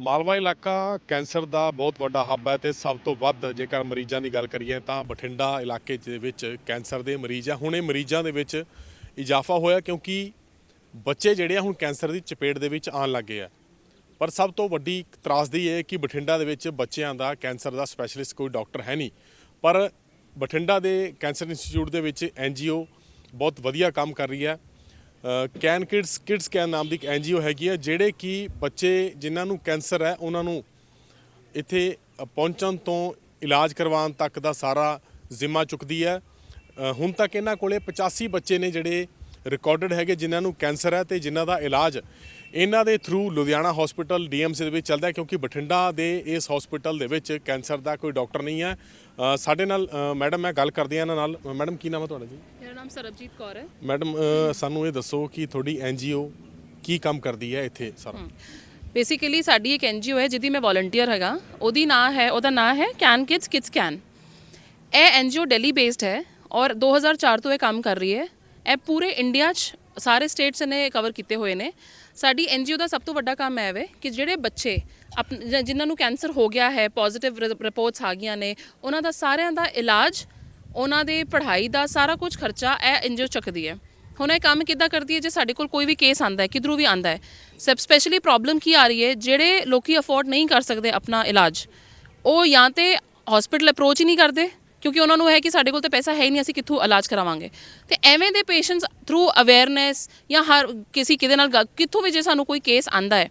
ਮਾਲਵਾ ਇਲਾਕਾ ਕੈਂਸਰ ਦਾ ਬਹੁਤ ਵੱਡਾ ਹੱਬ ਹੈ ਤੇ ਸਭ ਤੋਂ ਵੱਧ ਜੇਕਰ ਮਰੀਜ਼ਾਂ ਦੀ ਗੱਲ ਕਰੀਏ ਤਾਂ ਬਠਿੰਡਾ ਇਲਾਕੇ ਦੇ ਵਿੱਚ ਕੈਂਸਰ ਦੇ ਮਰੀਜ਼ ਆ। ਹੁਣ ਇਹ ਮਰੀਜ਼ਾਂ ਦੇ ਵਿੱਚ ਇਜ਼ਾਫਾ ਹੋਇਆ ਕਿਉਂਕਿ ਬੱਚੇ ਜਿਹੜੇ ਆ ਹੁਣ ਕੈਂਸਰ ਦੀ ਚਪੇਟ ਦੇ ਵਿੱਚ ਆਉਣ ਲੱਗੇ ਆ। ਪਰ ਸਭ ਤੋਂ ਵੱਡੀ ਤਰਾਸਦੀ ਇਹ ਕਿ ਬਠਿੰਡਾ ਦੇ ਵਿੱਚ ਬੱਚਿਆਂ ਦਾ ਕੈਂਸਰ ਦਾ ਸਪੈਸ਼ਲਿਸਟ ਕੋਈ ਡਾਕਟਰ ਹੈ ਨਹੀਂ। ਪਰ ਬਠਿੰਡਾ ਦੇ ਕੈਂਸਰ ਇੰਸਟੀਚਿਊਟ ਦੇ ਵਿੱਚ ਐਨਜੀਓ ਬਹੁਤ ਵਧੀਆ ਕੰਮ ਕਰ ਰਹੀ ਹੈ। ਕੈਨ ਕਿਡਸ ਕਿਡਸ ਕੈਨ ਨਾਮ ਦੀ ਇੱਕ ਐਨਜੀਓ ਹੈਗੀ ਹੈ ਜਿਹੜੇ ਕਿ ਬੱਚੇ ਜਿਨ੍ਹਾਂ ਨੂੰ ਕੈਂਸਰ ਹੈ, ਉਹਨਾਂ ਨੂੰ ਇੱਥੇ ਪਹੁੰਚਣ ਤੋਂ ਇਲਾਜ ਕਰਵਾਉਣ ਤੱਕ ਦਾ ਸਾਰਾ ਜ਼ਿੰਮਾ ਚੁੱਕਦੀ ਹੈ। ਹੁਣ ਤੱਕ ਇਹਨਾਂ ਕੋਲੇ 85 ਬੱਚੇ ਨੇ ਜਿਹੜੇ ਰਿਕਾਰਡਡ ਹੈਗੇ, ਜਿਨ੍ਹਾਂ ਨੂੰ ਕੈਂਸਰ ਹੈ ਤੇ ਜਿਨ੍ਹਾਂ ਦਾ ਇਲਾਜ ਇਹਨਾਂ ਦੇ ਥਰੂ ਲੁਧਿਆਣਾ ਹਸਪੀਟਲ ਡੀਐਮਸੀ ਦੇ ਵਿੱਚ ਚੱਲਦਾ ਕਿਉਂਕਿ ਬਠਿੰਡਾ ਦੇ ਇਸ ਹਸਪੀਟਲ ਦੇ ਵਿੱਚ ਕੈਂਸਰ ਦਾ ਕੋਈ ਡਾਕਟਰ ਨਹੀਂ ਹੈ। ਸਾਡੇ ਨਾਲ ਮੈਡਮ ਮੈਂ ਗੱਲ ਕਰਦੀ ਹਾਂ ਇਹਨਾਂ ਨਾਲ। ਮੈਡਮ ਕੀ ਨਾਮ ਹੈ ਤੁਹਾਡਾ ਜੀ? ਮੇਰਾ ਨਾਮ ਸਰਬਜੀਤ ਕੌਰ ਹੈ। ਮੈਡਮ ਸਾਨੂੰ ਇਹ ਦੱਸੋ ਕਿ ਤੁਹਾਡੀ ਐਨਜੀਓ ਕੀ ਕੰਮ ਕਰਦੀ ਹੈ ਇੱਥੇ ਸਾਰਾ? ਬੇਸਿਕਲੀ ਸਾਡੀ ਇੱਕ ਐਨਜੀਓ ਹੈ ਜਿਹਦੀ ਮੈਂ ਵੋਲੰਟੀਅਰ ਹੈਗਾ। ਉਹਦੀ ਨਾਂ ਹੈ ਉਹਦਾ ਨਾਂ ਹੈ ਕੈਨ ਕਿਡਸ ਕਿਡਸ ਕੈਨ ਇਹ ਐਨਜੀਓ ਦਿੱਲੀ ਬੇਸਡ ਹੈ ਔਰ 2004 ਤੋਂ ਇਹ ਕੰਮ ਕਰ ਰਹੀ ਹੈ। ਇਹ ਪੂਰੇ ਇੰਡੀਆ 'ਚ ਸਾਰੇ ਸਟੇਟਸ ਨੇ ਕਵਰ ਕੀਤੇ ਹੋਏ ਨੇ। ਸਾਡੀ ਐਨਜੀਓ ਦਾ ਸਭ ਤੋਂ ਵੱਡਾ ਕੰਮ ਹੈ ਵੇ ਕਿ ਜਿਹੜੇ ਬੱਚੇ ਆਪਣ- ਜਿਨ੍ਹਾਂ ਨੂੰ ਕੈਂਸਰ ਹੋ ਗਿਆ ਹੈ ਪੋਜ਼ਿਟਿਵ ਰਿਪੋਰਟਸ ਆ ਗਈਆਂ ਨੇ, ਉਹਨਾਂ ਦਾ ਸਾਰਿਆਂ ਦਾ ਇਲਾਜ, ਉਹਨਾਂ ਦੇ ਪੜ੍ਹਾਈ ਦਾ ਸਾਰਾ ਕੁਝ ਖਰਚਾ ਇਹ ਐਨਜੀਓ ਚੁੱਕਦੀ ਹੈ। ਹੁਣ ਇਹ ਕੰਮ ਕਿੱਦਾਂ ਕਰਦੀ ਹੈ ਜੇ ਸਾਡੇ ਕੋਲ ਕੋਈ ਵੀ ਕੇਸ ਆਂਦਾ ਹੈ, ਕਿਧਰੋਂ ਵੀ ਆਂਦਾ ਹੈ? ਸਬ ਸਪੈਸ਼ਲੀ ਪ੍ਰੋਬਲਮ ਕੀ ਆ ਰਹੀ ਹੈ? ਜਿਹੜੇ ਲੋਕੀ ਅਫੋਰਡ ਨਹੀਂ ਕਰ ਸਕਦੇ ਆਪਣਾ ਇਲਾਜ, ਉਹ ਜਾਂ ਤੇ ਹਸਪੀਟਲ ਅਪਰੋਚ ਹੀ ਨਹੀਂ ਕਰਦੇ ਕਿਉਂਕਿ ਉਹਨਾਂ ਨੂੰ ਹੈ ਕਿ ਸਾਡੇ ਕੋਲ ਤਾਂ ਪੈਸਾ ਹੈ ਹੀ ਨਹੀਂ, ਅਸੀਂ ਕਿੱਥੋਂ ਇਲਾਜ ਕਰਾਵਾਂਗੇ। ਤੇ ਐਵੇਂ ਦੇ ਪੇਸ਼ੈਂਟਸ ਥਰੂ ਅਵੇਅਰਨੈਸ ਜਾਂ ਹਰ ਕਿਸੇ ਕਿਤੇ ਨਾਲ ਗੱਲ- ਕਿੱਥੋਂ ਵੀ ਜੇ ਸਾਨੂੰ ਕੋਈ ਕੇਸ ਆਂਦਾ ਹੈ,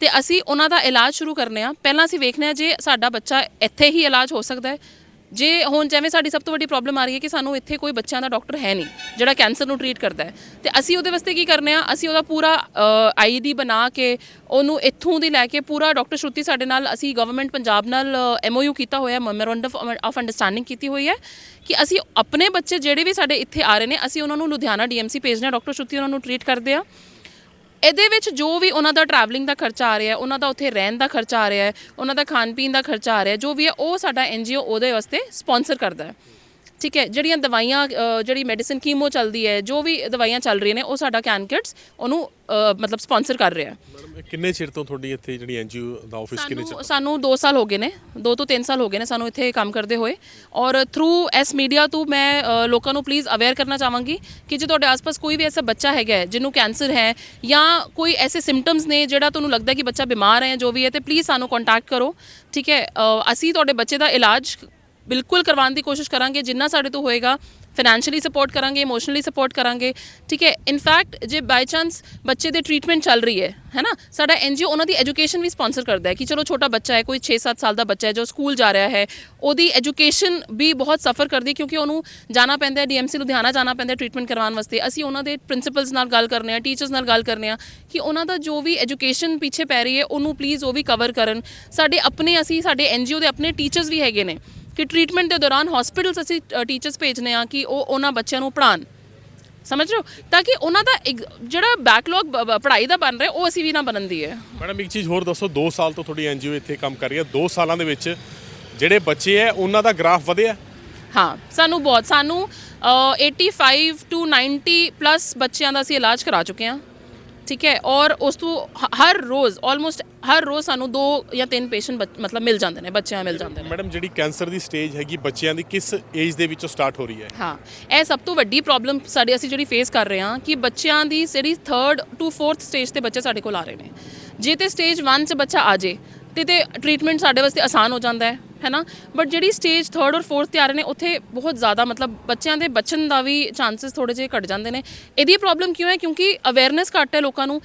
ਤੇ ਅਸੀਂ ਉਹਨਾਂ ਦਾ ਇਲਾਜ ਸ਼ੁਰੂ ਕਰਨੇ ਆ। ਪਹਿਲਾਂ ਅਸੀਂ ਵੇਖਨੇ ਆ ਜੇ ਸਾਡਾ ਬੱਚਾ ਇੱਥੇ ਹੀ ਇਲਾਜ ਹੋ ਸਕਦਾ ਹੈ ਜੇ ਹੁਣ ਜਿਵੇਂ ਸਾਡੀ ਸਭ ਤੋਂ ਵੱਡੀ ਪ੍ਰੋਬਲਮ ਆ ਰਹੀ ਹੈ ਕਿ ਸਾਨੂੰ ਇੱਥੇ ਕੋਈ ਬੱਚਿਆਂ ਦਾ ਡਾਕਟਰ ਹੈ ਨਹੀਂ, ਜਿਹੜਾ ਕੈਂਸਰ ਨੂੰ ਟਰੀਟ ਕਰਦਾ ਹੈ, ਤੇ ਅਸੀਂ ਉਹਦੇ ਵਾਸਤੇ ਕੀ ਕਰਨੇ ਆ? ਅਸੀਂ ਉਹਦਾ ਪੂਰਾ ਆਈਡੀ ਬਣਾ ਕੇ ਉਹਨੂੰ ਇੱਥੋਂ ਦੀ ਲੈ ਕੇ ਪੂਰਾ ਡਾਕਟਰ ਸ਼ਰੁਤੀ ਸਾਡੇ ਨਾਲ ਅਸੀਂ ਗਵਰਨਮੈਂਟ ਪੰਜਾਬ ਨਾਲ ਐਮਓਯੂ ਕੀਤਾ ਹੋਇਆ ਮੈਮੋਰੈਂਡਮ ਆਫ ਅੰਡਰਸਟੈਂਡਿੰਗ ਕੀਤੀ ਹੋਈ ਹੈ ਕਿ ਅਸੀਂ ਆਪਣੇ ਬੱਚੇ ਜਿਹੜੇ ਵੀ ਸਾਡੇ ਇੱਥੇ ਆ ਰਹੇ ਨੇ, ਅਸੀਂ ਉਹਨਾਂ ਨੂੰ ਲੁਧਿਆਣਾ ਡੀਐਮਸੀ ਭੇਜਣਾ ਡਾਕਟਰ ਸ਼ਰੁਤੀ ਉਹਨਾਂ ਨੂੰ ਟਰੀਟ ਕਰਦੇ ਆ। ਇਹਦੇ ਵਿੱਚ ਜੋ ਵੀ ਉਹਨਾਂ ਦਾ ਟਰੈਵਲਿੰਗ ਦਾ ਖਰਚਾ ਆ ਰਿਹਾ, ਉਹਨਾਂ ਦਾ ਉੱਥੇ ਰਹਿਣ ਦਾ ਖਰਚਾ ਆ ਰਿਹਾ, ਉਹਨਾਂ ਦਾ ਖਾਣ ਪੀਣ ਦਾ ਖਰਚਾ ਆ ਰਿਹਾ, ਜੋ ਵੀ ਹੈ, ਉਹ ਸਾਡਾ ਐਨਜੀਓ ਉਹਦੇ ਵਾਸਤੇ ਸਪਾਂਸਰ ਕਰਦਾ ਹੈ। ਠੀਕ ਹੈ ਜਿਹੜੀਆਂ ਦਵਾਈਆਂ ਜਿਹੜੀ ਮੈਡੀਸਿਨ ਕੀਮੋ ਚੱਲਦੀ ਹੈ ਜੋ ਵੀ ਦਵਾਈਆਂ ਚੱਲ ਰਹੀਆਂ ਨੇ ਉਹ ਸਾਡਾ ਕੈਨ ਕਿਡਸ ਉਹਨੂੰ ਮਤਲਬ ਸਪਾਂਸਰ ਕਰ ਰਿਹਾ ਹੈ। ਕਿੰਨੇ ਚਿਰ ਤੋਂ ਤੁਹਾਡੀ ਇੱਥੇ ਜਿਹੜੀ ਐਨਜੀਓ ਦਾ ਆਫਿਸ ਕਿੰਨੇ ਚਿਰ ਸਾਨੂੰ ਸਾਨੂੰ 2 ਸਾਲ ਹੋ ਗਏ ਨੇ 2 ਤੋਂ 3 ਸਾਲ ਹੋ ਗਏ ਨੇ ਸਾਨੂੰ ਇੱਥੇ ਕੰਮ ਕਰਦੇ ਹੋਏ। ਔਰ ਥਰੂ ਐਸ ਮੀਡੀਆ ਤੋਂ ਮੈਂ ਲੋਕਾਂ ਨੂੰ ਪਲੀਜ਼ ਅਵੇਅਰ ਕਰਨਾ ਚਾਹਾਂਗੀ ਕਿ ਜੇ ਤੁਹਾਡੇ ਆਸ-ਪਾਸ ਕੋਈ ਵੀ ਐਸਾ ਬੱਚਾ ਹੈਗਾ ਜਿਹਨੂੰ ਕੈਂਸਰ ਹੈ ਜਾਂ ਕੋਈ ਐਸੇ ਸਿੰਪਟਮਸ ਨੇ ਜਿਹੜਾ ਤੁਹਾਨੂੰ ਲੱਗਦਾ ਕਿ ਬੱਚਾ ਬਿਮਾਰ ਹੈ ਜੋ ਵੀ ਹੈ ਤੇ ਪਲੀਜ਼ ਸਾਨੂੰ ਕੰਟੈਕਟ ਕਰੋ। ਠੀਕ ਹੈ ਅਸੀਂ ਤੁਹਾਡੇ ਬੱਚੇ ਦਾ ਇਲਾਜ ਬਿਲਕੁਲ ਕਰਵਾਉਣ ਦੀ ਕੋਸ਼ਿਸ਼ ਕਰਾਂਗੇ, ਜਿੰਨਾ ਸਾਡੇ ਤੋਂ ਹੋਏਗਾ ਫਾਈਨੈਂਸ਼ੀਅਲੀ ਸਪੋਰਟ ਕਰਾਂਗੇ ਇਮੋਸ਼ਨਲੀ ਸਪੋਰਟ ਕਰਾਂਗੇ, ਠੀਕ ਹੈ? ਇਨਫੈਕਟ ਜੇ ਬਾਈ ਚਾਂਸ ਬੱਚੇ ਦੇ ਟ੍ਰੀਟਮੈਂਟ ਚੱਲ ਰਹੀ ਹੈ ਹੈ ਨਾ? ਸਾਡਾ ਐਨਜੀਓ ਉਹਨਾਂ ਦੀ ਐਜੂਕੇਸ਼ਨ ਵੀ ਸਪਾਂਸਰ ਕਰਦਾ ਹੈ ਕਿ ਚਲੋ ਛੋਟਾ ਬੱਚਾ ਹੈ, ਕੋਈ 6-7 ਸਾਲ ਦਾ ਬੱਚਾ ਹੈ ਜੋ ਸਕੂਲ ਜਾ ਰਿਹਾ ਹੈ, ਉਹਦੀ ਐਜੂਕੇਸ਼ਨ ਵੀ ਬਹੁਤ ਸਫਰ ਕਰਦੀ ਕਿਉਂਕਿ ਉਹਨੂੰ ਜਾਣਾ ਪੈਂਦਾ ਹੈ ਡੀਐਮਸੀ ਲੁਧਿਆਣਾ ਜਾਣਾ ਪੈਂਦਾ ਹੈ ਟ੍ਰੀਟਮੈਂਟ ਕਰਵਾਉਣ ਵਾਸਤੇ। ਅਸੀਂ ਉਹਨਾਂ ਦੇ ਪ੍ਰਿੰਸੀਪਲਸ ਨਾਲ ਗੱਲ ਕਰਨੇ ਆ ਟੀਚਰਸ ਨਾਲ ਗੱਲ ਕਰਨੇ ਆ ਕਿ ਉਹਨਾਂ ਦਾ ਜੋ ਵੀ ਐਜੂਕੇਸ਼ਨ ਪਿੱਛੇ ਪੈ ਰਹੀ ਹੈ, ਉਹਨੂੰ ਪਲੀਜ਼ ਉਹ ਵੀ ਕਵਰ ਕਰਨ। ਸਾਡੇ ਆਪਣੇ ਅਸੀਂ, ਸਾਡੇ ਐਨਜੀਓ ਦੇ ਆਪਣੇ ਟੀਚਰਸ ਵੀ ਹੈਗੇ ਨੇ। ਕਿ ਟ੍ਰੀਟਮੈਂਟ ਦੇ ਦੌਰਾਨ ਹਸਪੀਟਲਸ ਅਸੀਂ ਟੀਚਰਸ ਭੇਜਨੇ ਆ ਕਿ ਉਹ ਉਹਨਾਂ ਬੱਚਿਆਂ ਨੂੰ ਪੜ੍ਹਾਉਣ। ਸਮਝ ਰਹੇ ਹੋ? ਤਾਂ ਕਿ ਉਹਨਾਂ ਦਾ ਜਿਹੜਾ ਬੈਕਲੌਗ ਪੜ੍ਹਾਈ ਦਾ ਬਣ ਰਿਹਾ ਉਹ ਅਸੀਂ ਵੀ ਨਾ ਬਣਨ ਦੀ ਹੈ। ਮੈਡਮ ਇੱਕ ਚੀਜ਼ ਹੋਰ ਦੱਸੋ 2 ਸਾਲ ਤੋਂ ਤੁਹਾਡੀ ਐਨਜੀਓ ਇੱਥੇ ਕੰਮ ਕਰ ਰਹੀ ਹੈ। 2 ਸਾਲਾਂ ਦੇ ਵਿੱਚ ਜਿਹੜੇ ਬੱਚੇ ਹੈ ਉਹਨਾਂ ਦਾ ਗ੍ਰਾਫ ਵਧਿਆ? ਹਾਂ ਸਾਨੂੰ ਬਹੁਤ ਸਾਨੂੰ ਅ, 85 ਟੂ 90 ਪਲੱਸ ਬੱਚਿਆਂ ਦਾ ਅਸੀਂ ਇਲਾਜ ਕਰਾ ਚੁੱਕੇ ਹਾਂ। ਠੀਕ ਹੈ ਔਰ ਉਸ ਤੋਂ ਹ- ਹਰ ਰੋਜ਼ ਆਲਮੋਸਟ ਹਰ ਰੋਜ਼ ਸਾਨੂੰ ਦੋ ਜਾਂ ਤਿੰਨ ਪੇਸ਼ੈਂਟ ਮਤਲਬ ਮਿਲ ਜਾਂਦੇ ਨੇ ਬੱਚਿਆਂ ਮਿਲ ਜਾਂਦੇ ਨੇ। ਮੈਡਮ ਜਿਹੜੀ ਕੈਂਸਰ ਦੀ ਸਟੇਜ ਹੈਗੀ ਬੱਚਿਆਂ ਦੀ ਕਿਸ ਏਜ ਦੇ ਵਿੱਚੋਂ ਸਟਾਰਟ ਹੋ ਰਹੀ ਹੈ? ਹਾਂ ਇਹ ਸਭ ਤੋਂ ਵੱਡੀ ਪ੍ਰੋਬਲਮ ਸਾਡੇ ਅਸੀਂ ਜਿਹੜੀ ਫੇਸ ਕਰ ਰਹੇ ਹਾਂ ਕਿ ਬੱਚਿਆਂ ਦੀ ਜਿਹੜੀ 3rd ਟੂ 4th ਸਟੇਜ ਤੇ ਬੱਚੇ ਸਾਡੇ ਕੋਲ ਆ ਰਹੇ ਨੇ। ਜੇ ਤੇ ਸਟੇਜ 1 ਚ ਬੱਚਾ ਆ ਜੇ ਤੇ ਤੇ ਟ੍ਰੀਟਮੈਂਟ ਸਾਡੇ ਵਾਸਤੇ ਆਸਾਨ ਹੋ ਜਾਂਦਾ ਹੈ। ਹੈਨਾ? ਬਟ ਜਿਹੜੀ ਸਟੇਜ 3rd ਔਰ 4th ਤੇ ਆ ਰਹੇ ਨੇ, ਉੱਥੇ ਬਹੁਤ ਜ਼ਿਆਦਾ, ਮਤਲਬ ਬੱਚਿਆਂ ਦੇ ਬਚਣ ਦਾ ਵੀ ਚਾਂਸਸ ਥੋੜੇ ਜਿਹੇ ਘਟ ਜਾਂਦੇ ਨੇ। ਇਹਦੀ ਪ੍ਰੋਬਲਮ ਕਿਉਂ ਹੈ? ਕਿਉਂਕਿ ਅਵੇਅਰਨੈਸ ਘੱਟ ਹੈ ਲੋਕਾਂ ਨੂੰ।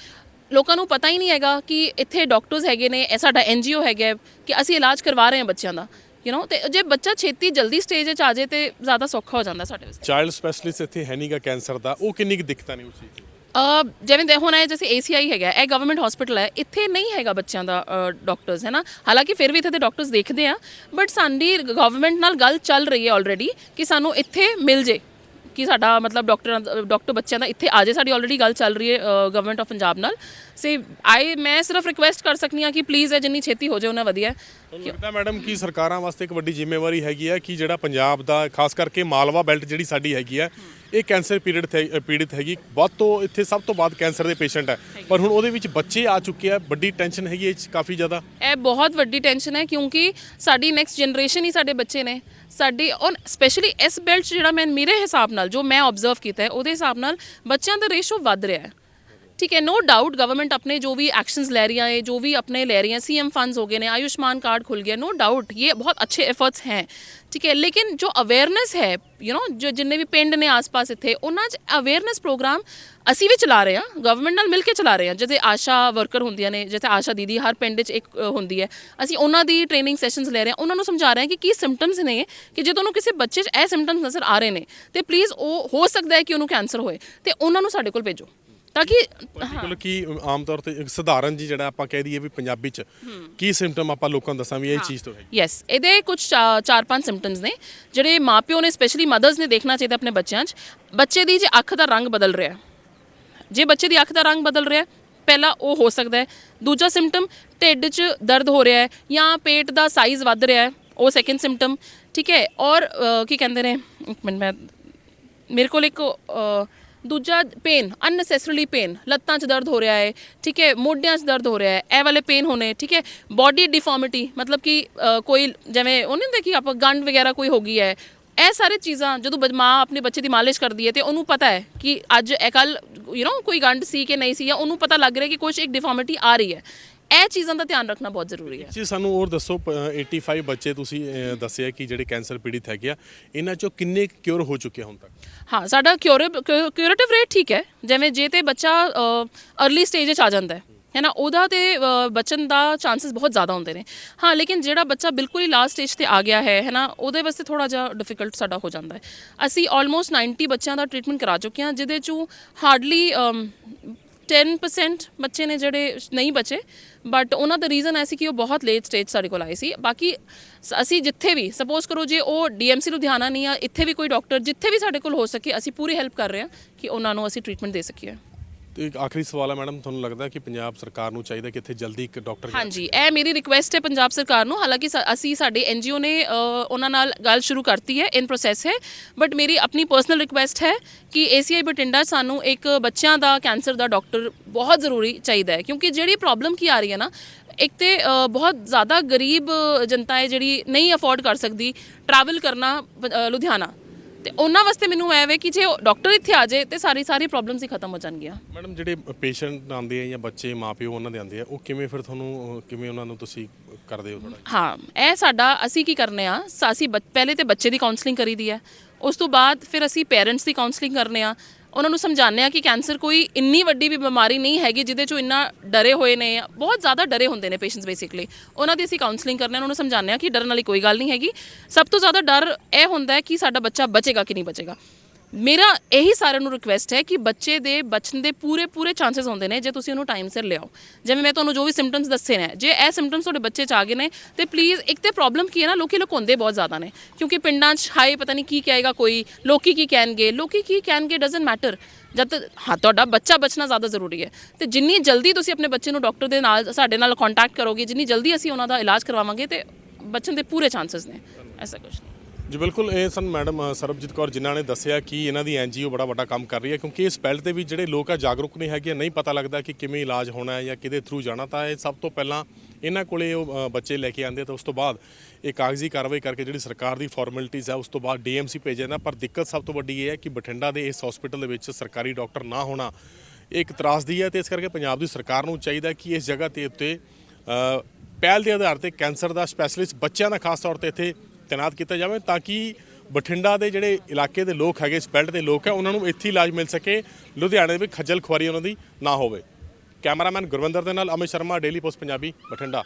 ਲੋਕਾਂ ਨੂੰ ਪਤਾ ਹੀ ਨਹੀਂ ਹੈਗਾ ਕਿ ਇੱਥੇ ਡਾਕਟਰਸ ਹੈਗੇ ਨੇ, ਇਹ ਸਾਡਾ ਐਨਜੀਓ ਹੈਗਾ ਕਿ ਅਸੀਂ ਇਲਾਜ ਕਰਵਾ ਰਹੇ ਹਾਂ ਬੱਚਿਆਂ ਦਾ ਯੂ نو ਤੇ ਜੇ ਬੱਚਾ ਛੇਤੀ ਜਲਦੀ ਸਟੇਜ 'ਚ ਆ ਜਾਏ ਤੇ ਜ਼ਿਆਦਾ ਸੌਖਾ ਹੋ ਜਾਂਦਾ ਸਾਡੇ ਵਾਸਤੇ। ਚਾਈਲਡ ਸਪੈਸ਼ਲਿਸਟ ਇੱਥੇ ਹੈ ਨਹੀਂਗਾ ਕੈਂਸਰ ਦਾ। ਉਹ ਕਿੰਨੀ ਕੁ ਦਿੱਕਤਾਂ ਨੇ ਉਸ ਚੀਜ਼ ਅ, ਜਿਵੇਂ ਦੇ ਹੁਣ ਹੈ ਜੈਸੇ ACI ਹੈਗਾ ਇਹ ਗਵਰਨਮੈਂਟ ਹਸਪੀਟਲ ਹੈ ਇੱਥੇ ਨਹੀਂ ਹੈਗਾ ਬੱਚਿਆਂ ਦਾ ਡਾਕਟਰਸ ਹੈ ਨਾ ਹਾਲਾਂਕਿ ਫਿਰ ਵੀ ਇੱਥੇ ਦੇ ਡਾਕਟਰਸ ਦੇਖਦੇ ਆ ਬਟ ਸਾਡੀ ਗਵਰਨਮੈਂਟ ਨਾਲ ਗੱਲ ਚੱਲ ਰਹੀ ਹੈ ਆਲਰੇਡੀ ਕਿ ਸਾਨੂੰ ਇੱਥੇ ਮਿਲ ਜੇ ਕਿ ਸਾਡਾ ਮਤਲਬ ਡਾਕਟਰ ਡਾਕਟਰ ਬੱਚਿਆਂ ਦਾ ਇੱਥੇ ਆ ਜੇ ਸਾਡੀ ਆਲਰੇਡੀ ਗੱਲ ਚੱਲ ਰਹੀ ਹੈ ਗਵਰਨਮੈਂਟ ਆਫ ਪੰਜਾਬ ਨਾਲ ਸੇ ਆਈ ਮੈਂ ਸਿਰਫ ਰਿਕੁਐਸਟ ਕਰ ਸਕਦੀ ਹਾਂ ਕਿ ਪਲੀਜ਼ ਇਹ ਜਿੰਨੀ ਛੇਤੀ ਹੋ ਜਾਏ ਉਹਨਾਂ ਵਧੀਆ ਹੈ। ਤੁਹਾਨੂੰ ਲੱਗਦਾ ਮੈਡਮ ਕਿ ਸਰਕਾਰਾਂ ਵਾਸਤੇ ਇੱਕ ਵੱਡੀ ਜ਼ਿੰਮੇਵਾਰੀ ਹੈਗੀ ਹੈ ਕਿ ਜਿਹੜਾ ਪੰਜਾਬ ਦਾ ਖਾਸ ਕਰਕੇ ਮਾਲਵਾ ਬੈਲਟ ਜਿਹੜੀ ਸਾਡੀ ਹੈਗੀ ਹੈ ਇਹ ਕੈਂਸਰ ਪੀੜਿਤ ਹੈ ਪੀੜਿਤ ਹੈਗੀ। ਵੱਧ ਤੋਂ ਇੱਥੇ ਸਭ ਤੋਂ ਵੱਧ ਕੈਂਸਰ ਦੇ ਪੇਸ਼ੈਂਟ ਹੈ। ਪਰ ਹੁਣ ਉਹਦੇ ਵਿੱਚ ਬੱਚੇ ਆ ਚੁੱਕੇ ਆ, ਵੱਡੀ ਟੈਨਸ਼ਨ ਹੈਗੀ ਇਹ 'ਚ ਕਾਫੀ ਜ਼ਿਆਦਾ। ਇਹ ਬਹੁਤ ਵੱਡੀ ਟੈਨਸ਼ਨ ਹੈ ਕਿਉਂਕਿ ਸਾਡੀ ਨੈਕਸਟ ਜਨਰੇਸ਼ਨ ਹੀ ਸਾਡੇ ਬੱਚੇ ਨੇ। ਸਾਡੀ ਔਰ ਸਪੈਸ਼ਲੀ ਇਸ ਬੈਲਟ 'ਚ ਜਿਹੜਾ ਮੈਂ ਮੇਰੇ ਹਿਸਾਬ ਨਾਲ ਜੋ ਮੈਂ ਆਬਜ਼ਰਵ ਕੀਤਾ ਹੈ, ਉਹਦੇ ਹਿਸਾਬ ਨਾਲ ਬੱਚਿਆਂ ਦਾ ਰੇਸ਼ੋ ਵੱਧ ਰਿਹਾ ਹੈ। ਠੀਕ ਹੈ ਨੋ ਡਾਊਟ ਗਵਰਨਮੈਂਟ ਆਪਣੇ ਜੋ ਵੀ ਐਕਸ਼ਨਸ ਲੈ रही है जो भी अपने ले रही हैं सीएम फंड्स हो गए ने आयुष्मान कार्ड खुल गया नो डाउट ये बहुत अच्छे एफर्ट्स हैं ਠੀਕ ਹੈ ਲੇਕਿਨ ਜੋ ਅਵੇਅਰਨੈਸ ਹੈ ਯੂ نو ਜੋ ਜਿੰਨੇ ਵੀ ਪਿੰਡ ਨੇ ਆਸ-ਪਾਸ ਇੱਥੇ ਉਹਨਾਂ 'ਚ ਅਵੇਅਰਨੈਸ ਪ੍ਰੋਗਰਾਮ ਅਸੀਂ ਵੀ ਚਲਾ ਰਹੇ ਹਾਂ ਗਵਰਨਮੈਂਟ ਨਾਲ ਮਿਲ ਕੇ ਚਲਾ ਰਹੇ ਹਾਂ ਜਿਵੇਂ ਆਸ਼ਾ ਵਰਕਰ ਹੁੰਦੀਆਂ ਨੇ ਜਿਵੇਂ ਆਸ਼ਾ ਦੀਦੀ ਹਰ ਪਿੰਡ 'ਚ ਇੱਕ ਅ, ਹੁੰਦੀ ਹੈ ਅਸੀਂ ਉਹਨਾਂ ਦੀ ਟ੍ਰੇਨਿੰਗ ਸੈਸ਼ਨਸ ਲੈ ਰਹੇ ਹਾਂ ਉਹਨਾਂ ਨੂੰ ਸਮਝਾ ਰਹੇ ਹਾਂ ਕਿ ਕੀ ਸਿੰਪਟਮਸ ਨੇ ਕਿ ਜੇ ਤੁਹਾਨੂੰ ਕਿਸੇ ਬੱਚੇ 'ਚ ਇਹ ਸਿੰਪਟਮਸ ਨਜ਼ਰ ਆ ਰਹੇ ਨੇ ਤੇ ਪਲੀਜ਼ ਉਹ ਹੋ ਸਕਦਾ ਹੈ ਕਿ ਉਹਨੂੰ ਕੈਂਸਰ ਹੋਏ ਤੇ ਉਹਨਾਂ ਨੂੰ ਸਾਡੇ ਕੋਲ ਭੇਜੋ ਤਾਂ ਕਿ ਪਰਟੀਕੁਲਰ ਕੀ ਆਮ ਤੌਰ ਤੇ ਇੱਕ ਸਧਾਰਨ ਜੀ ਜਿਹੜਾ ਆਪਾਂ ਕਹਿ ਦਈਏ ਵੀ ਪੰਜਾਬੀ ਚ ਕੀ ਸਿੰਪਟਮ ਆਪਾਂ ਲੋਕਾਂ ਨੂੰ ਦੱਸਾਂ ਵੀ ਇਹ ਚੀਜ਼ ਤੋਂ ਹੈ ਯੈਸ ਇਹਦੇ ਕੁਝ ਚਾਰ ਪੰਜ ਸਿੰਪਟਮਸ ਨੇ ਜਿਹੜੇ ਮਾਪਿਓ ਨੇ ਸਪੈਸ਼ਲੀ ਮਦਰਸ ਨੇ ਦੇਖਣਾ ਚਾਹੀਦਾ ਆਪਣੇ ਬੱਚਿਆਂ 'ਚ। ਬੱਚੇ ਦੀ ਜੇ ਅੱਖ ਦਾ ਰੰਗ ਬਦਲ ਰਿਹਾ ਜੇ ਬੱਚੇ ਦੀ ਅੱਖ ਦਾ ਰੰਗ ਬਦਲ ਰਿਹਾ ਪਹਿਲਾ ਉਹ ਹੋ ਸਕਦਾ ਹੈ। ਦੂਜਾ ਸਿੰਪਟਮ ਢਿੱਡ 'ਚ ਦਰਦ ਹੋ ਰਿਹਾ ਹੈ ਜਾਂ ਪੇਟ ਦਾ ਸਾਈਜ਼ ਵੱਧ ਰਿਹਾ ਹੈ ਉਹ ਸੈਕੰਡ ਸਿੰਪਟਮ ਠੀਕ ਹੈ? ਔਰ ਕੀ ਕਹਿੰਦੇ ਨੇ? ਇੱਕ ਮਿੰਟ ਮੈਂ ਮੇਰੇ ਕੋਲ ਇੱਕ ਦੂਜਾ ਪੇਨ ਅਨਨੈਸੈਸਰੀਲੀ ਪੇਨ ਲੱਤਾਂ 'ਚ ਦਰਦ ਹੋ ਰਿਹਾ ਹੈ, ਠੀਕ ਹੈ, ਮੋਢਿਆਂ 'ਚ ਦਰਦ ਹੋ ਰਿਹਾ ਹੈ, ਇਹ ਵਾਲੇ ਪੇਨ ਹੋਣੇ, ਠੀਕ ਹੈ ਬਾਡੀ ਡਿਫਾਰਮਿਟੀ ਮਤਲਬ ਕਿ ਕੋਈ ਜਿਵੇਂ ਉਹ ਨਹੀਂ ਹੁੰਦਾ ਕਿ ਆਪਾਂ ਗੰਢ ਵਗੈਰਾ ਕੋਈ ਹੋ ਗਈ ਹੈ, ਇਹ ਸਾਰੇ ਚੀਜ਼ਾਂ ਜਦੋਂ ਬ- ਮਾਂ ਆਪਣੇ ਬੱਚੇ ਦੀ ਮਾਲਿਸ਼ ਕਰਦੀ ਹੈ ਤੇ ਉਹਨੂੰ ਪਤਾ ਹੈ ਕਿ ਅੱਜ ਇਹ ਕੱਲ ਯੂ نو ਕੋਈ ਗੰਢ ਸੀ ਕਿ ਨਹੀਂ ਸੀ ਜਾਂ ਉਹਨੂੰ ਪਤਾ ਲੱਗ ਰਿਹਾ ਕਿ ਕੁਝ ਇੱਕ ਡਿਫਾਰਮਿਟੀ ਆ ਰਹੀ ਹੈ। ਇਹ ਚੀਜ਼ਾਂ ਦਾ ਧਿਆਨ ਰੱਖਣਾ ਬਹੁਤ ਜ਼ਰੂਰੀ ਹੈ। ਜੀ ਸਾਨੂੰ ਹੋਰ ਦੱਸੋ ਪ- 85 ਬੱਚੇ ਤੁਸੀਂ ਅਹ, ਦੱਸਿਆ ਕਿ ਜਿਹੜੇ ਕੈਂਸਰ ਪੀੜਿਤ ਹੈਗੇ ਆ ਇਹਨਾਂ ਚੋਂ ਕਿੰਨੇ ਕਿਉਰ ਹੋ ਚੁੱਕੇ ਆ ਹੁਣ ਤੱਕ? ਹਾਂ ਸਾਡਾ ਕਿਉਰੇਟਿਵ ਰੇਟ ਠੀਕ ਹੈ। ਜਿਵੇਂ ਜੇ ਤੇ ਬੱਚਾ अर्ਲੀ ਸਟੇਜ ਵਿੱਚ ਆ ਜਾਂਦਾ ਹੈ ਹੈ ਨਾ? ਉਹਦਾ ਤੇ ਅ, ਬਚਣ ਦਾ ਚਾਂਸਸ ਬਹੁਤ ਜ਼ਿਆਦਾ ਹੁੰਦੇ ਨੇ। ਹਾਂ ਲੇਕਿਨ ਜਿਹੜਾ ਬੱਚਾ ਬਿਲਕੁਲ ਹੀ ਲਾਸਟ ਸਟੇਜ ਤੇ ਆ ਗਿਆ ਹੈ ਹੈ ਨਾ? ਉਹਦੇ ਵਾਸਤੇ ਥੋੜਾ ਜਿਹਾ ਡਿਫਿਕਲਟ ਸਾਡਾ ਹੋ ਜਾਂਦਾ ਹੈ। ਅਸੀਂ ਆਲਮੋਸਟ 90 ਬੱਚਿਆਂ ਦਾ ਟ੍ਰੀਟਮੈਂਟ ਕਰਾ ਚੁੱਕੇ ਹਾਂ ਜਿਹਦੇ ਚੋਂ ਹਾਰਡਲੀ 10% ਬੱਚੇ ਨੇ ਜਿਹੜੇ ਨਹੀਂ ਬਚੇ ਬਟ ਉਹਨਾਂ ਦਾ ਰੀਜ਼ਨ ਐ ਸੀ ਕਿ ਉਹ ਬਹੁਤ ਲੇਟ ਸਟੇਜ ਸਾਡੇ ਕੋਲ ਆਏ ਸੀ। ਬਾਕੀ ਸ- ਅਸੀਂ ਜਿੱਥੇ ਵੀ ਸਪੋਜ਼ ਕਰੋ ਜੇ ਉਹ ਡੀਐਮਸੀ ਲੁਧਿਆਣਾ ਨਹੀਂ ਆ, ਇੱਥੇ ਵੀ ਕੋਈ ਡਾਕਟਰ ਜਿੱਥੇ ਵੀ ਸਾਡੇ ਕੋਲ ਹੋ ਸਕੇ, ਅਸੀਂ ਪੂਰੀ ਹੈਲਪ ਕਰ ਰਹੇ ਹਾਂ ਕਿ ਉਹਨਾਂ ਨੂੰ ਅਸੀਂ ਟ੍ਰੀਟਮੈਂਟ ਦੇ ਸਕੀਏ। ਤੇ ਇੱਕ ਆਖਰੀ ਸਵਾਲ ਹੈ ਮੈਡਮ ਤੁਹਾਨੂੰ ਲੱਗਦਾ ਕਿ ਪੰਜਾਬ ਸਰਕਾਰ ਨੂੰ ਚਾਹੀਦਾ ਕਿ ਇੱਥੇ ਜਲਦੀ ਇੱਕ ਡਾਕਟਰ ਹਾਂਜੀ ਇਹ ਮੇਰੀ ਰਿਕੁਐਸਟ ਹੈ ਪੰਜਾਬ ਸਰਕਾਰ ਨੂੰ। ਹਾਲਾਂਕਿ ਸ- ਅਸੀਂ ਸਾਡੇ ਐਨਜੀਓ ਨੇ ਅ, ਉਹਨਾਂ ਨਾਲ ਗੱਲ ਸ਼ੁਰੂ ਕਰਤੀ ਹੈ ਇਨ ਪ੍ਰੋਸੈਸ ਹੈ। ਬਟ ਮੇਰੀ ਆਪਣੀ ਪਰਸਨਲ ਰਿਕੁਐਸਟ ਹੈ ਕਿ ਏਸੀਆਈ ਬਟਿੰਡਾ ਸਾਨੂੰ ਇੱਕ ਬੱਚਿਆਂ ਦਾ ਕੈਂਸਰ ਦਾ ਡਾਕਟਰ ਬਹੁਤ ਜ਼ਰੂਰੀ ਚਾਹੀਦਾ ਹੈ। ਕਿਉਂਕਿ ਜਿਹੜੀ ਪ੍ਰੋਬਲਮ ਕੀ ਆ ਰਹੀ ਹੈ ਨਾ ਇੱਕ ਤੇ ਅ, ਬਹੁਤ ਜ਼ਿਆਦਾ ਗਰੀਬ ਜਨਤਾ ਹੈ ਜਿਹੜੀ ਨਹੀਂ ਅਫੋਰਡ ਕਰ ਸਕਦੀ ਟਰੈਵਲ ਕਰਨਾ ਪ- ਅ, ਲੁਧਿਆਣਾ। ਤੇ ਉਹਨਾਂ ਵਾਸਤੇ ਮੈਨੂੰ ਐ ਵੇ ਕਿ ਜੇ ਡਾਕਟਰ ਇੱਥੇ ਆ ਜਾਏ ਤੇ ਸਾਰੀ ਸਾਰੀ ਪ੍ਰੋਬਲਮਸ ਹੀ ਖਤਮ ਹੋ ਜਾਣਗੀਆਂ। ਮੈਡਮ ਜਿਹੜੇ ਪੇਸ਼ੈਂਟ ਆਉਂਦੇ ਆ ਜਾਂ ਬੱਚੇ ਮਾਪਿਓ ਉਹਨਾਂ ਦੇ ਆਉਂਦੇ ਆ ਉਹ ਕਿਵੇਂ ਫਿਰ ਤੁਹਾਨੂੰ ਕਿਵੇਂ ਉਹਨਾਂ ਨੂੰ ਤੁਸੀਂ ਕਰਦੇ ਹੋ ਥੋੜਾ ਹਾਂ ਇਹ ਸਾਡਾ ਅਸੀਂ ਕੀ ਕਰਨੇ ਆ ਅਸੀਂ ਪਹਿਲੇ ਤੇ ਬੱਚੇ ਦੀ ਕਾਉਂਸਲਿੰਗ ਕਰੀਦੀ ਹੈ। ਉਸ ਤੋਂ ਬਾਅਦ ਫਿਰ ਅਸੀਂ ਪੇਰੈਂਟਸ ਦੀ ਕਾਉਂਸਲਿੰਗ ਕਰਨੇ ਆ ਉਹਨਾਂ ਨੂੰ ਸਮਝਾਉਂਦੇ ਆ ਕਿ ਕੈਂਸਰ ਕੋਈ ਇੰਨੀ ਵੱਡੀ ਵੀ ਬਿਮਾਰੀ ਨਹੀਂ ਹੈਗੀ ਜਿਹਦੇ ਚੋਂ ਇੰਨਾ ਡਰੇ ਹੋਏ ਨੇ, ਬਹੁਤ ਜ਼ਿਆਦਾ ਡਰੇ ਹੁੰਦੇ ਨੇ ਪੇਸ਼ੈਂਟਸ ਬੇਸਿਕਲੀ ਉਹਨਾਂ ਦੀ ਅਸੀਂ ਕਾਉਂਸਲਿੰਗ ਕਰਨੇ ਆ ਉਹਨਾਂ ਨੂੰ ਸਮਝਾਉਂਦੇ ਆ ਕਿ ਡਰਨ ਵਾਲੀ ਕੋਈ ਗੱਲ ਨਹੀਂ ਹੈਗੀ। ਸਭ ਤੋਂ ਜ਼ਿਆਦਾ ਡਰ ਇਹ ਹੁੰਦਾ ਹੈ ਕਿ ਸਾਡਾ ਬੱਚਾ ਬਚੇਗਾ ਕਿ ਨਹੀਂ ਬਚੇਗਾ। ਮੇਰਾ ਇਹੀ ਸਾਰਿਆਂ ਨੂੰ ਰਿਕੁਐਸਟ ਹੈ ਕਿ ਬੱਚੇ ਦੇ ਬਚਣ ਦੇ ਪੂਰੇ ਪੂਰੇ ਚਾਂਸਸ ਹੁੰਦੇ ਨੇ ਜੇ ਤੁਸੀਂ ਉਹਨੂੰ ਟਾਈਮ ਸਿਰ ਲਿਆਓ। ਜਿਵੇਂ ਮੈਂ ਤੁਹਾਨੂੰ ਜੋ ਵੀ ਸਿੰਪਟਮਸ ਦੱਸੇ ਨੇ, ਜੇ ਇਹ ਸਿੰਪਟਮਸ ਤੁਹਾਡੇ ਬੱਚੇ ਚ ਆ ਗਏ ਨੇ, ਤੇ ਪਲੀਜ਼ ਇੱਕ ਤੇ ਪ੍ਰੋਬਲਮ ਕੀ ਹੈ ਨਾ, ਲੋਕੀ ਲੁਕਾਉਂਦੇ ਬਹੁਤ ਜ਼ਿਆਦਾ ਨੇ। ਕਿਉਂਕਿ ਪਿੰਡਾਂ 'ਚ ਹਾਏ, ਪਤਾ ਨਹੀਂ ਕੀ ਕਹੇਗਾ ਕੋਈ, ਲੋਕੀ ਕੀ ਕਹਿਣਗੇ, ਲੋਕੀ ਕੀ ਕਹਿਣਗੇ ਡਸਨਟ ਮੈਟਰ ਜਦ ਹਾਂ, ਤੁਹਾਡਾ ਬੱਚਾ ਬਚਣਾ ਜ਼ਿਆਦਾ ਜ਼ਰੂਰੀ ਹੈ। ਤੇ ਜਿੰਨੀ ਜਲਦੀ ਤੁਸੀਂ ਆਪਣੇ ਬੱਚੇ ਨੂੰ ਡਾਕਟਰ ਦੇ ਨਾਲ, ਸਾਡੇ ਨਾਲ ਕੰਟੈਕਟ ਕਰੋਗੇ, ਜਿੰਨੀ ਜਲਦੀ ਅਸੀਂ ਉਹਨਾਂ ਦਾ ਇਲਾਜ ਕਰਵਾਵਾਂਗੇ, ਤੇ ਬਚਣ ਦੇ ਪੂਰੇ ਚਾਂਸਸ ਨੇ। ਐਸਾ ਕੁਝ ਨਹੀਂ। ਜੀ, ਬਿਲਕੁਲ, ਇਹ ਸਨ ਮੈਡਮ ਸਰਬਜੀਤ ਕੌਰ, ਜਿਨ੍ਹਾਂ ਨੇ ਦੱਸਿਆ ਕਿ ਇਹਨਾਂ ਦੀ ਐਨਜੀਓ ਬੜਾ ਵੱਡਾ ਕੰਮ ਕਰ ਰਹੀ ਹੈ, ਕਿਉਂਕਿ ਇਸ ਬੈਲਟ ਤੇ ਵੀ ਜਿਹੜੇ ਲੋਕ ਆ ਜਾਗਰੂਕ ਨਹੀਂ ਹੈਗੇ, ਨਹੀਂ ਪਤਾ ਲੱਗਦਾ ਕਿ ਕਿਵੇਂ ਇਲਾਜ ਹੋਣਾ ਹੈ ਜਾਂ ਕਿਹਦੇ ਥਰੂ ਜਾਣਾ, ਤਾਂ ਇਹ ਸਭ ਤੋਂ ਪਹਿਲਾਂ ਇਹਨਾਂ ਕੋਲੇ ਉਹ ਬੱਚੇ ਲੈ ਕੇ ਆਉਂਦੇ ਤਾਂ ਉਸ ਤੋਂ ਬਾਅਦ ਇਹ ਕਾਗਜ਼ੀ ਕਾਰਵਾਈ ਕਰਕੇ ਜਿਹੜੀ ਸਰਕਾਰ ਦੀ ਫਾਰਮੈਲਿਟੀਜ਼ ਹੈ ਉਸ ਤੋਂ ਬਾਅਦ ਡੀਐਮਸੀ ਭੇਜਿਆ ਜਾਂਦਾ ਪਰ ਦਿੱਕਤ ਸਭ ਤੋਂ ਵੱਡੀ ਇਹ ਹੈ ਕਿ ਬਠਿੰਡਾ ਦੇ ਇਸ ਹਸਪੀਟਲ ਦੇ ਵਿੱਚ ਸਰਕਾਰੀ ਡਾਕਟਰ ਨਾ ਹੋਣਾ, ਇਹ ਇੱਕ ਤਰਾਸਦੀ ਹੈ, ਤੇ ਇਸ ਕਰਕੇ ਪੰਜਾਬ ਦੀ ਸਰਕਾਰ ਨੂੰ ਚਾਹੀਦਾ ਕਿ ਇਸ ਜਗ੍ਹਾ ਤੇ ਉੱਤੇ ਪਹਿਲ ਦੇ ਆਧਾਰ ਤੇ ਕੈਂਸਰ ਦਾ ਸਪੈਸ਼ਲਿਸਟ ਬੱਚਿਆਂ ਦਾ ਖਾਸ ਤੌਰ ਤੇ ਇੱਥੇ ਤਾਇਨਾਤ ਕੀਤਾ ਜਾਵੇ ਤਾਂ ਕਿ ਬਠਿੰਡਾ ਦੇ ਜਿਹੜੇ ਇਲਾਕੇ ਦੇ ਲੋਕ ਹੈਗੇ ਇਸ ਬੈਲਟ ਦੇ ਲੋਕ ਹੈ, ਉਹਨਾਂ ਨੂੰ ਇੱਥੇ ਇਲਾਜ ਮਿਲ ਸਕੇ। ਲੁਧਿਆਣੇ ਦੇ ਵਿੱਚ ਖੱਜਲ ਖੁਆਰੀ ਉਹਨਾਂ ਦੀ ਨਾ ਹੋਵੇ। ਕੈਮਰਾਮੈਨ ਗੁਰਵਿੰਦਰ ਦੇ ਨਾਲ ਅਮਿਤ ਸ਼ਰਮਾ, ਡੇਲੀ ਪੋਸਟ ਪੰਜਾਬੀ, ਬਠਿੰਡਾ।